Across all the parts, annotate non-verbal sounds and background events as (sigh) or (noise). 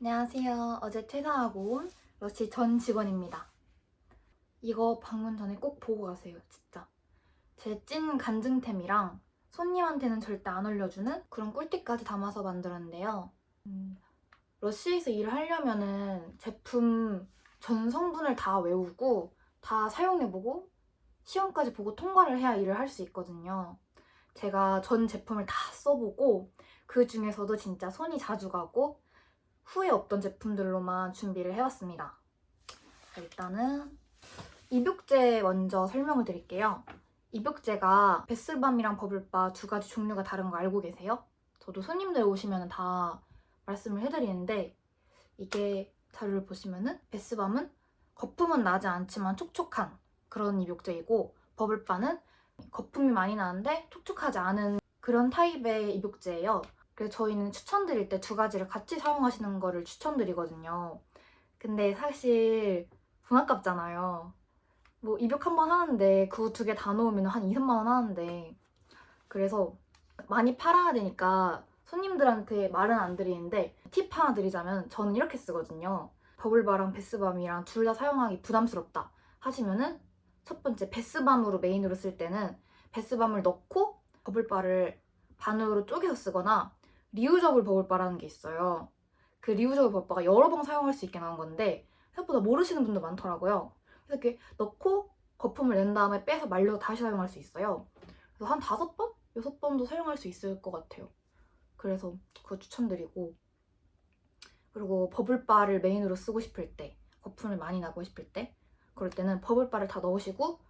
안녕하세요. 어제 퇴사하고 온 러시 전 직원입니다. 이거 방문 전에 꼭 보고 가세요, 진짜. 제 찐 간증템이랑 손님한테는 절대 안 올려주는 그런 꿀팁까지 담아서 만들었는데요. 음, 러시에서 일을 하려면은 제품 전 성분을 다 외우고 다 사용해보고 시험까지 보고 통과를 해야 일을 할 수 있거든요. 제가 전 제품을 다 써보고 그 중에서도 진짜 손이 자주 가고 후회 없던 제품들로만 준비를 해왔습니다. 자, 일단은 입욕제 먼저 설명을 드릴게요. 입욕제가 베스밤이랑 버블바 두 가지 종류가 다른 거 알고 계세요? 저도 손님들 오시면 다 말씀을 해드리는데 이게 자료를 보시면은 베스밤은 거품은 나지 않지만 촉촉한 그런 입욕제이고 버블바는 거품이 많이 나는데 촉촉하지 않은 그런 타입의 입욕제예요. 그래서 저희는 추천드릴 때 두 가지를 같이 사용하시는 거를 추천드리거든요. 근데 사실 돈 아깝잖아요. 뭐 입욕 한 번 하는데 그거 두개 다 넣으면 한 2, 3만 원 하는데 그래서 많이 팔아야 되니까 손님들한테 말은 안 드리는데 팁 하나 드리자면 저는 이렇게 쓰거든요. 버블바랑 베스밤이랑 둘 다 사용하기 부담스럽다 하시면은 첫 번째 베스밤으로 메인으로 쓸 때는 베스밤을 넣고 버블바를 반으로 쪼개서 쓰거나 리우저블 버블바라는 게 있어요. 그 리우저블 버블바가 여러 번 사용할 수 있게 나온 건데 생각보다 모르시는 분도 많더라고요. 그래서 이렇게 넣고 거품을 낸 다음에 빼서 말려 다시 사용할 수 있어요. 그래서 한 다섯 번, 여섯 번도 사용할 수 있을 것 같아요. 그래서 그거 추천드리고 그리고 버블바를 메인으로 쓰고 싶을 때 거품을 많이 나고 싶을 때 그럴 때는 버블바를 다 넣으시고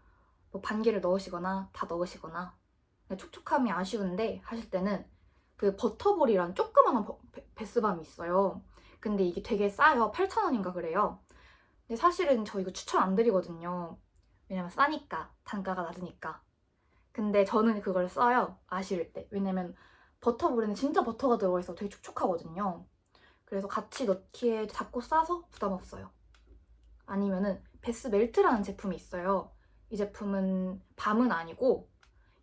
뭐 반 개를 넣으시거나 다 넣으시거나 촉촉함이 아쉬운데 하실 때는 그 버터볼이란 조그마한 베스밤이 있어요. 근데 이게 되게 싸요. 8,000원인가 그래요. 근데 사실은 저 이거 추천 안 드리거든요. 왜냐면 싸니까, 단가가 낮으니까. 근데 저는 그걸 써요. 아쉬울 때. 왜냐면 버터볼에는 진짜 버터가 들어가 있어 되게 촉촉하거든요. 그래서 같이 넣기에 작고 싸서 부담 없어요. 아니면은 베스 멜트라는 제품이 있어요. 이 제품은 밤은 아니고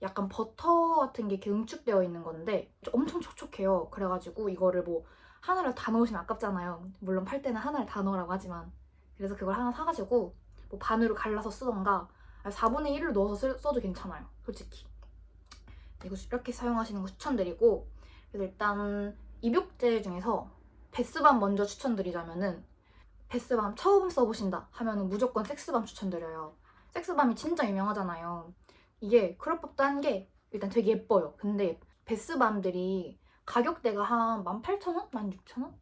약간 버터 같은 게 이렇게 응축되어 있는 건데 엄청 촉촉해요. 그래가지고 이거를 뭐 하나를 다 넣으시면 아깝잖아요. 물론 팔 때는 하나를 다 넣으라고 하지만 그래서 그걸 하나 사가지고 뭐 반으로 갈라서 쓰던가 4분의 1을 넣어서 쓸- 써도 괜찮아요. 솔직히. 이거 이렇게 사용하시는 거 추천드리고 그래서 일단 입욕제 중에서 베스밤 먼저 추천드리자면은 베스밤 처음 써보신다 하면은 무조건 섹스밤 추천드려요. 섹스밤이 진짜 유명하잖아요. 이게 그럴 법도 한 게 일단 되게 예뻐요. 근데 베스밤들이 가격대가 한 18,000원? 16,000원?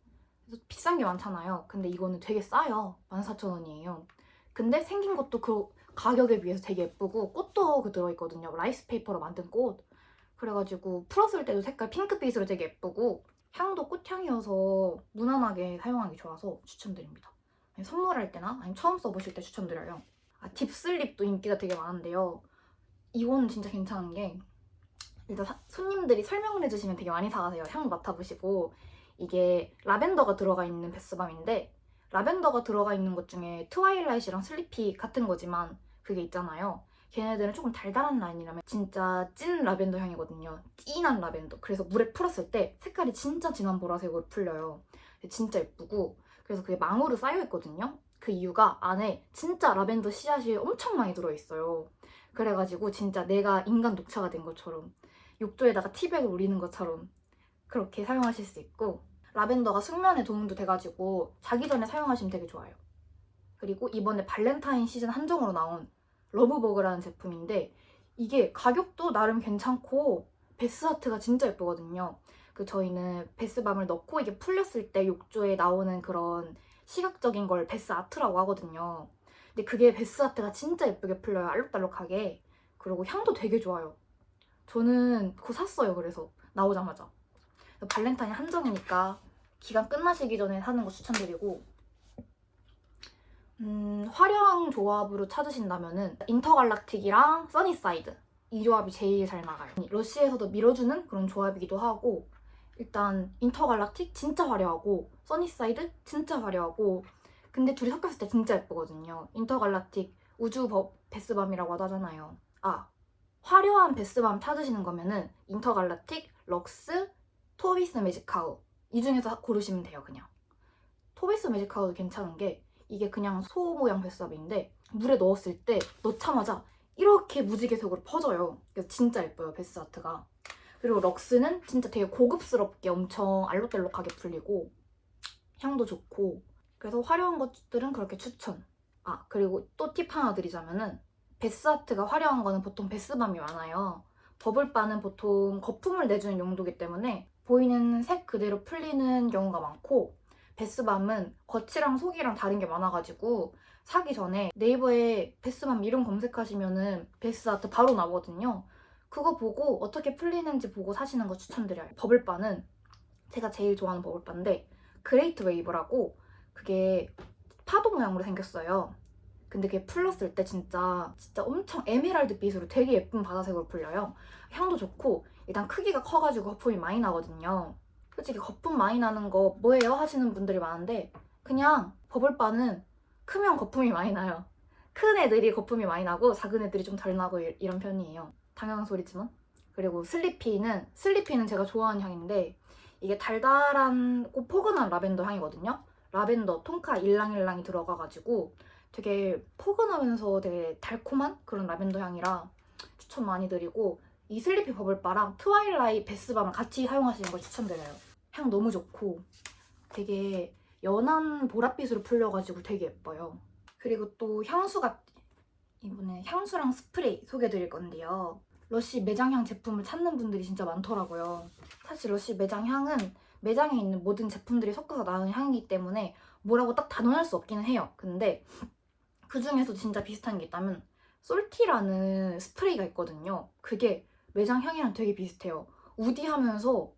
그래서 비싼 게 많잖아요. 근데 이거는 되게 싸요. 14,000원이에요. 근데 생긴 것도 그 가격에 비해서 되게 예쁘고 꽃도 그 들어있거든요. 라이스 페이퍼로 만든 꽃. 그래가지고 풀었을 때도 색깔 핑크빛으로 되게 예쁘고 향도 꽃향이어서 무난하게 사용하기 좋아서 추천드립니다. 선물할 때나 아니면 처음 써보실 때 추천드려요. 아, 딥슬립도 인기가 되게 많은데요. 이거는 진짜 괜찮은 게 일단 사- 손님들이 설명을 해주시면 되게 많이 사가세요. 향 맡아보시고 이게 라벤더가 들어가 있는 베스밤인데 라벤더가 들어가 있는 것 중에 트와일라이트랑 슬리피 같은 거지만 그게 있잖아요. 걔네들은 조금 달달한 라인이라면 진짜 찐 라벤더 향이거든요. 진한 라벤더. 그래서 물에 풀었을 때 색깔이 진짜 진한 보라색으로 풀려요. 진짜 예쁘고 그래서 그게 망으로 쌓여 있거든요. 그 이유가 안에 진짜 라벤더 씨앗이 엄청 많이 들어있어요. 그래가지고 진짜 내가 인간 녹차가 된 것처럼 욕조에다가 티백을 올리는 것처럼 그렇게 사용하실 수 있고 라벤더가 숙면에 도움도 돼가지고 자기 전에 사용하시면 되게 좋아요. 그리고 이번에 발렌타인 시즌 한정으로 나온 러브버그라는 제품인데 이게 가격도 나름 괜찮고 베스 아트가 진짜 예쁘거든요. 그 저희는 베스밤을 넣고 이게 풀렸을 때 욕조에 나오는 그런 시각적인 걸 베스 아트라고 하거든요. 근데 그게 베스아트가 진짜 예쁘게 풀려요. 알록달록하게. 그리고 향도 되게 좋아요. 저는 그거 샀어요. 그래서 나오자마자. 발렌타인 한정이니까 기간 끝나시기 전에 사는 거 추천드리고 음, 화려한 조합으로 찾으신다면은 인터갈락틱이랑 써니사이드 이 조합이 제일 잘 나가요. 러시에서도 밀어주는 그런 조합이기도 하고 일단 인터갈락틱 진짜 화려하고 써니사이드 진짜 화려하고 근데 둘이 섞였을 때 진짜 예쁘거든요. 인터갈락틱 우주 버, 베스밤이라고 하잖아요. 아 화려한 베스밤 찾으시는 거면은 인터갈락틱, 럭스, 토비스 매직하우 이 중에서 고르시면 돼요 그냥. 토비스 매직하우도 괜찮은 게 이게 그냥 소 모양 뱃삽인데 물에 넣었을 때 넣자마자 이렇게 무지개색으로 퍼져요. 그래서 진짜 예뻐요 베스 아트가. 그리고 럭스는 진짜 되게 고급스럽게 엄청 알록달록하게 풀리고 향도 좋고 그래서 화려한 것들은 그렇게 추천. 아 그리고 또 팁 하나 드리자면은 베스 아트가 화려한 거는 보통 베스밤이 많아요. 버블바는 보통 거품을 내주는 용도이기 때문에 보이는 색 그대로 풀리는 경우가 많고 베스밤은 겉이랑 속이랑 다른 게 많아가지고 사기 전에 네이버에 베스밤 이름 검색하시면은 베스 아트 바로 나오거든요. 그거 보고 어떻게 풀리는지 보고 사시는 거 추천드려요. 버블바는 제가 제일 좋아하는 버블바인데 그레이트 웨이브라고 그게 파도 모양으로 생겼어요. 근데 그게 풀렸을 때 진짜 진짜 엄청 에메랄드 빛으로 되게 예쁜 바다색으로 풀려요. 향도 좋고 일단 크기가 커가지고 거품이 많이 나거든요. 솔직히 거품 많이 나는 거 뭐예요 하시는 분들이 많은데 그냥 버블바는 크면 거품이 많이 나요. 큰 애들이 거품이 많이 나고 작은 애들이 좀 덜 나고 이- 이런 편이에요. 당연한 소리지만. 그리고 슬리피는 슬리피는 제가 좋아하는 향인데 이게 달달한 고 포근한 라벤더 향이거든요. 라벤더, 통카, 일랑일랑이 들어가가지고 되게 포근하면서 되게 달콤한 그런 라벤더 향이라 추천 많이 드리고 이 슬리피 버블바랑 트와일라이 베스밤을 같이 사용하시는 걸 추천드려요. 향 너무 좋고 되게 연한 보랏빛으로 풀려가지고 되게 예뻐요. 그리고 또 향수가 이번에 향수랑 스프레이 소개드릴 건데요. 러쉬 매장향 제품을 찾는 분들이 진짜 많더라고요. 사실 러쉬 매장향은 매장에 있는 모든 제품들이 섞어서 나는 향이기 때문에 뭐라고 딱 단언할 수 없기는 해요. 근데 그 중에서 진짜 비슷한 게 있다면 솔티라는 스프레이가 있거든요. 그게 매장 향이랑 되게 비슷해요. 우디하면서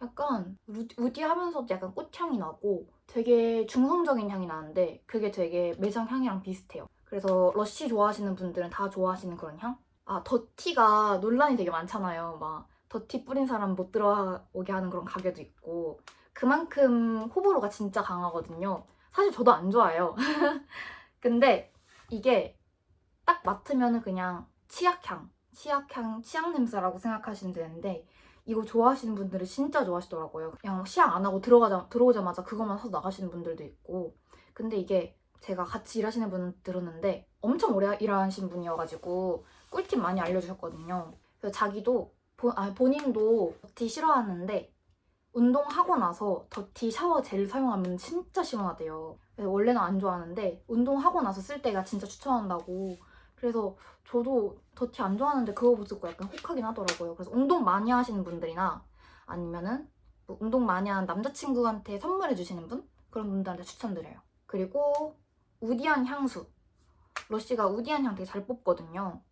약간 루- 우디하면서도 약간 꽃향이 나고 되게 중성적인 향이 나는데 그게 되게 매장 향이랑 비슷해요. 그래서 러쉬 좋아하시는 분들은 다 좋아하시는 그런 향? 아 더티가 논란이 되게 많잖아요. 막 더티 뿌린 사람 못 들어오게 하는 그런 가게도 있고 그만큼 호불호가 진짜 강하거든요. 사실 저도 안 좋아해요. (laughs) 근데 이게 딱 맡으면 그냥 치약향, 치약향, 치약 냄새라고 생각하시면 되는데 이거 좋아하시는 분들은 진짜 좋아하시더라고요. 그냥 시약 안 하고 들어가자, 들어오자마자 그것만 사서 나가시는 분들도 있고 근데 이게 제가 같이 일하시는 분 들었는데 엄청 오래 일하신 분이어가지고 꿀팁 많이 알려주셨거든요. 그래서 자기도 본, 아, 본인도 더티 싫어하는데 운동하고 나서 더티 샤워 젤 사용하면 진짜 시원하대요. 원래는 안 좋아하는데 운동하고 나서 쓸 때가 진짜 추천한다고. 그래서 저도 더티 안 좋아하는데 그거 듣고 약간 혹하긴 하더라고요. 그래서 운동 많이 하시는 분들이나 아니면은 뭐 운동 많이 하는 남자친구한테 선물해 주시는 분 그런 분들한테 추천드려요. 그리고 우디한 향수. 러쉬가 우디한 향 되게 잘 뽑거든요.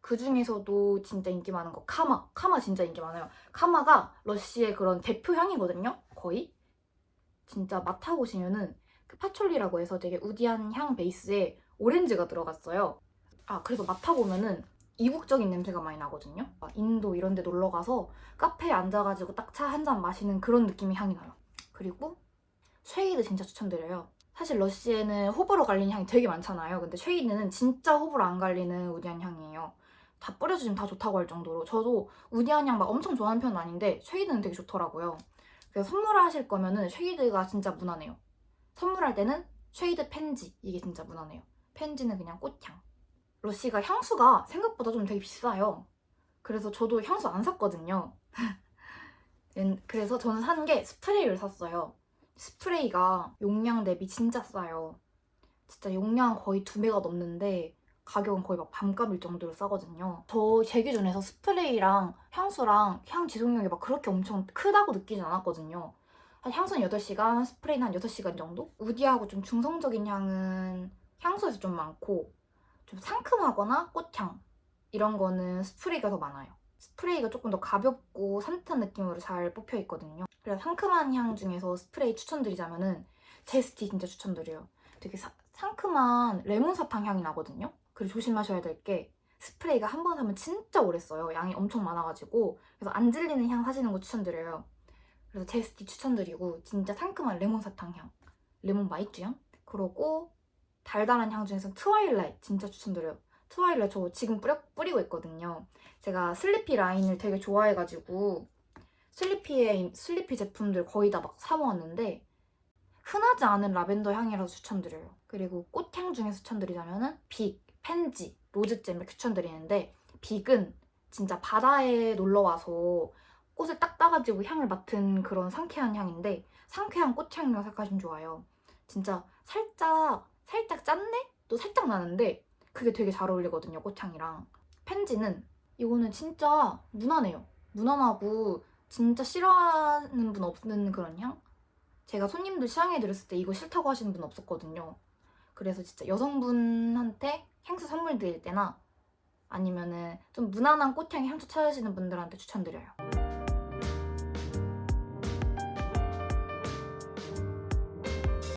그 중에서도 진짜 인기 많은 거 카마. 카마 진짜 인기 많아요. 카마가 러쉬의 그런 대표 향이거든요. 거의. 진짜 맡아보시면은 그 파촐리라고 해서 되게 우디한 향 베이스에 오렌지가 들어갔어요. 아 그래서 맡아보면은 이국적인 냄새가 많이 나거든요. 막 인도 이런 데 놀러 가서 카페에 앉아가지고 딱 차 한 잔 마시는 그런 느낌의 향이 나요. 그리고 쉐이드 진짜 추천드려요. 사실 러쉬에는 호불호 갈리는 향이 되게 많잖아요. 근데 쉐이드는 진짜 호불호 안 갈리는 우디한 향이에요. 다 뿌려주시면 다 좋다고 할 정도로 저도 우디한 향막 엄청 좋아하는 편은 아닌데 쉐이드는 되게 좋더라고요. 그래서 선물하실 거면은 쉐이드가 진짜 무난해요. 선물할 때는 쉐이드 펜지 이게 진짜 무난해요. 펜지는 그냥 꽃향. 러쉬가 향수가 생각보다 좀 되게 비싸요. 그래서 저도 향수 안 샀거든요. (laughs) 음, 그래서 저는 산 게 스프레이를 샀어요. 스프레이가 용량 대비 진짜 싸요. 진짜 용량 거의 두 배가 넘는데 가격은 거의 막 반값일 정도로 싸거든요. 저 제 기준에서 스프레이랑 향수랑 향 지속력이 막 그렇게 엄청 크다고 느끼진 않았거든요. 한 향수는 8시간, 스프레이는 한 6시간 정도? 우디하고 좀 중성적인 향은 향수에서 좀 많고 좀 상큼하거나 꽃향 이런 거는 스프레이가 더 많아요. 스프레이가 조금 더 가볍고 산뜻한 느낌으로 잘 뽑혀 있거든요. 그래서 상큼한 향 중에서 스프레이 추천드리자면은 제스티 진짜 추천드려요. 되게 사- 상큼한 레몬 사탕 향이 나거든요. 그리고 조심하셔야 될 게 스프레이가 한 번 사면 진짜 오래 써요. 양이 엄청 많아가지고 그래서 안 질리는 향 사시는 거 추천드려요. 그래서 제스티 추천드리고 진짜 상큼한 레몬 사탕 향, 레몬 마이쮸 향. 그러고 달달한 향 중에서 트와일라이트 진짜 추천드려요. 트와일라이트 저 지금 뿌려, 뿌리고 있거든요. 제가 슬리피 라인을 되게 좋아해가지고 슬리피의 슬리피 제품들 거의 다 막 사모았는데 흔하지 않은 라벤더 향이라서 추천드려요. 그리고 꽃향 중에 추천드리자면은 빅, 펜지, 로즈잼을 추천드리는데 빅은 진짜 바다에 놀러 와서 꽃을 딱 따가지고 향을 맡은 그런 상쾌한 향인데 상쾌한 꽃향이라고 생각하시면 좋아요. 진짜 살짝 살짝 짠내? 또 살짝 나는데 그게 되게 잘 어울리거든요 꽃향이랑. 펜지는 이거는 진짜 무난해요. 무난하고 진짜 싫어하는 분 없는 그런 향? 제가 손님들 시향해 드렸을 때 이거 싫다고 하시는 분 없었거든요. 그래서 진짜 여성분한테 향수 선물 드릴 때나 아니면은 좀 무난한 꽃향이 향수 찾으시는 분들한테 추천드려요.